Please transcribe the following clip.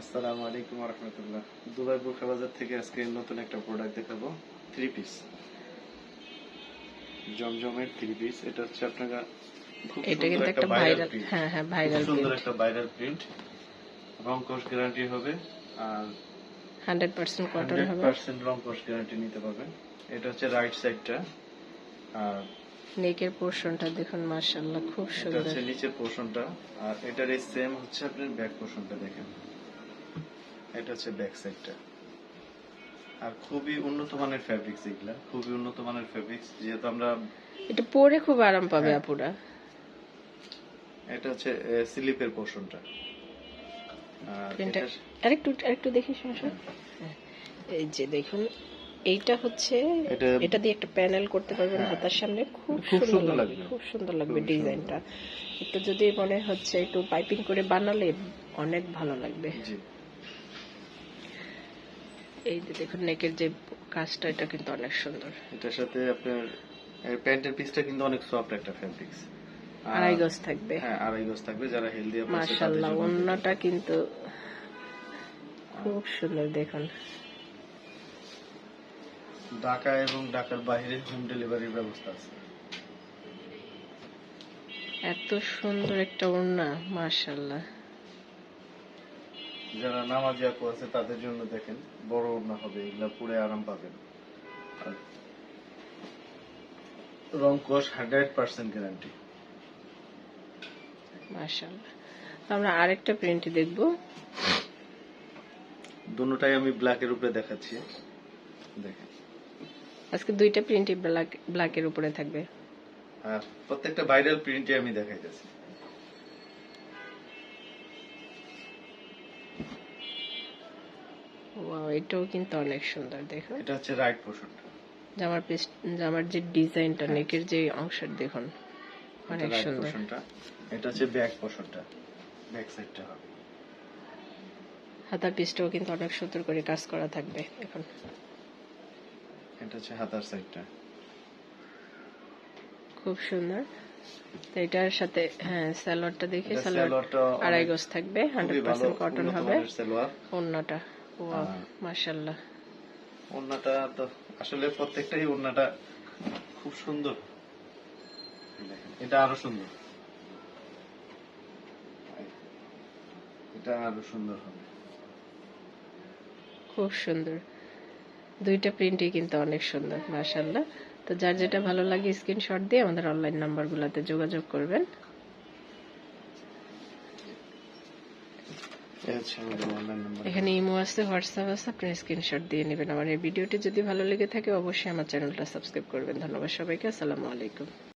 আসসালামু আলাইকুম রহমতুল্লাহ দুবাই বোরখা বাজার থেকে আজকে নতুন একটা প্রোডাক্ট দেখাবো থ্রি পিস জমজমের থ্রি পিস এটা হচ্ছে আপনারা খুব এটা কিন্তু একটা ভাইরাল হ্যাঁ হ্যাঁ ভাইরাল সুন্দর একটা ভাইরাল প্রিন্ট রং কোর্স গ্যারান্টি হবে আর হান্ড্রেড পার্সেন্ট কটন হান্ড্রেড হবে পার্সেন্ট রং কোর্স গ্যারান্টি নিতে পারবেন। এটা হচ্ছে রাইট সাইডটা আর নেকের পোর্শনটা দেখুন মাশাআল্লাহ খুব এটা সুন্দর। হচ্ছে নিচের পোর্শনটা আর এটার এই সেম হচ্ছে আপনার ব্যাক পোর্শনটা দেখেন। এটা হচ্ছে ব্যাক সাইডটা আর খুবই উন্নত মানের ফ্যাব্রিক্স এগুলা খুবই উন্নত মানের ফ্যাব্রিক্স যেহেতু আমরা এটা পরে খুব আরাম পাবে হ্যাঁ। আপুরা। এটা হচ্ছে স্লিপের পোর্শনটা আরেকটু আরেকটু দেখি সমস্যা। হ্যাঁ। এই যে দেখুন এইটা হচ্ছে এটা- দিয়ে একটা প্যানেল করতে পারবেন হাতার সামনে। খুব সুন্দর লাগবে। খুব সুন্দর লাগবে ডিজাইনটা। একটু যদি মনে হচ্ছে একটু পাইপিং করে বানালে অনেক ভালো লাগবে। জি। এই যে দেখুন নেকের যে কাজটা এটা কিন্তু অনেক সুন্দর। এটার সাথে আপনার প্যান্টের পিসটা কিন্তু অনেক সফট একটা ফ্যাব্রিক্স আড়াই গজ থাকবে। হ্যাঁ আড়াই গজ থাকবে যারা হেলদি মাশাল্লাহ অন্যটা কিন্তু খুব সুন্দর দেখুন। ঢাকা এবং ঢাকার বাইরে হোম ডেলিভারির ব্যবস্থা আছে। এত সুন্দর একটা ওড়না মাশাল্লাহ যারা নামাজি আপু আছে তাদের জন্য দেখেন বড় ওড়না হবে এগুলা পুরে আরাম পাবেন। আর রং কোষ হান্ড্রেড পার্সেন্ট গ্যারান্টি মাশাল্লাহ আমরা আরেকটা প্রিন্ট দেখব। দুটাই আমি ব্ল্যাকের উপরে দেখাচ্ছি। দেখেন। আজকে দুইটা প্রিন্টই ব্ল্যাক ব্ল্যাকের উপরে থাকবে। প্রত্যেকটা ভাইরাল প্রিন্টে আমি দেখাইতেছি। ওয়াও এটাও কিন্তু অনেক সুন্দর দেখুন। এটা হচ্ছে রাইট পোর্শনটা জামার পিস জামার যে ডিজাইনটা নেকের যে অংশের দেখুন অনেক সুন্দর। এটা হচ্ছে ব্যাক পোর্শনটা ব্যাক সাইডটা হবে। হাতার পিসটাও কিন্তু অনেক সুন্দর করে কাজ করা থাকবে এখন এটা হচ্ছে হাতার সাইডটা খুব সুন্দর। তো এটার সাথে হ্যাঁ সালোয়ারটা দেখে সালোয়ারটা আড়াই গজ থাকবে হান্ড্রেড পার্সেন্ট কটন হবে। মানের হ্যাঁ। তো আসলে প্রত্যেকটাই খুব সুন্দর। এটা আরও সুন্দর। এটা আরও সুন্দর হবে। খুব সুন্দর। দুইটা প্রিন্টই কিন্তু অনেক সুন্দর মাশাল্লাহ তো যার যেটা ভালো লাগে স্ক্রিনশট দিয়ে আমাদের অনলাইন নাম্বারগুলোতে যোগাযোগ করবেন এই হচ্ছে আমাদের অনলাইন নাম্বার এখানে ইমো আছে, হোয়াটসঅ্যাপ আছে, আপনি স্ক্রিনশট দিয়ে নেবেন। আমার এই ভিডিওটি যদি ভালো লেগে থাকে, অবশ্যই আমার চ্যানেলটা সাবস্ক্রাইব করবেন। ধন্যবাদ সবাইকে, আসসালামু আলাইকুম।